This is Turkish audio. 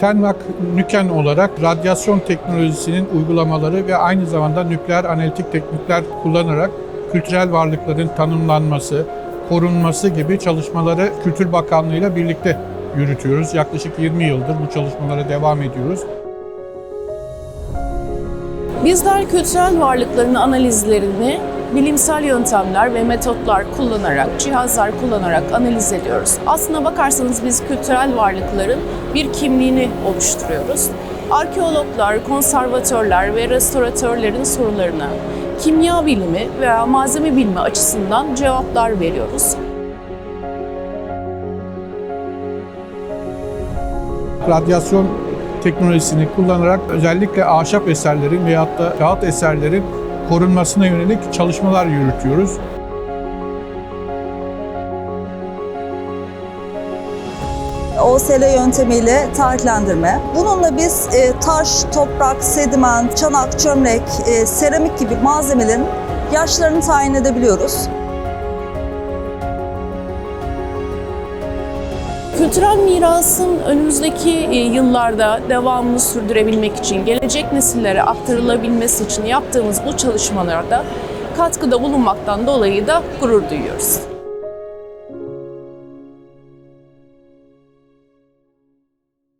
Tenvak Nüken olarak radyasyon teknolojisinin uygulamaları ve aynı zamanda nükleer analitik teknikler kullanarak kültürel varlıkların tanımlanması, korunması gibi çalışmaları Kültür Bakanlığı ile birlikte yürütüyoruz. Yaklaşık 20 yıldır bu çalışmalara devam ediyoruz. Bizler kültürel varlıkların analizlerini bilimsel yöntemler ve metotlar kullanarak, cihazlar kullanarak analiz ediyoruz. Aslına bakarsanız biz kültürel varlıkların bir kimliğini oluşturuyoruz. Arkeologlar, konservatörler ve restoratörlerin sorularına kimya bilimi veya malzeme bilimi açısından cevaplar veriyoruz. Radyasyon teknolojisini kullanarak özellikle ahşap eserlerin veyahut da kağıt eserlerin korunmasına yönelik çalışmalar yürütüyoruz. OSL yöntemiyle tarihlendirme. Bununla biz e, taş, toprak, sediment, çanak, çömlek, e, seramik gibi malzemelerin yaşlarını tayin edebiliyoruz. Kültürel mirasın önümüzdeki e, yıllarda devamını sürdürebilmek için, gelecek nesillere aktarılabilmesi için yaptığımız bu çalışmalarda katkıda bulunmaktan dolayı da gurur duyuyoruz.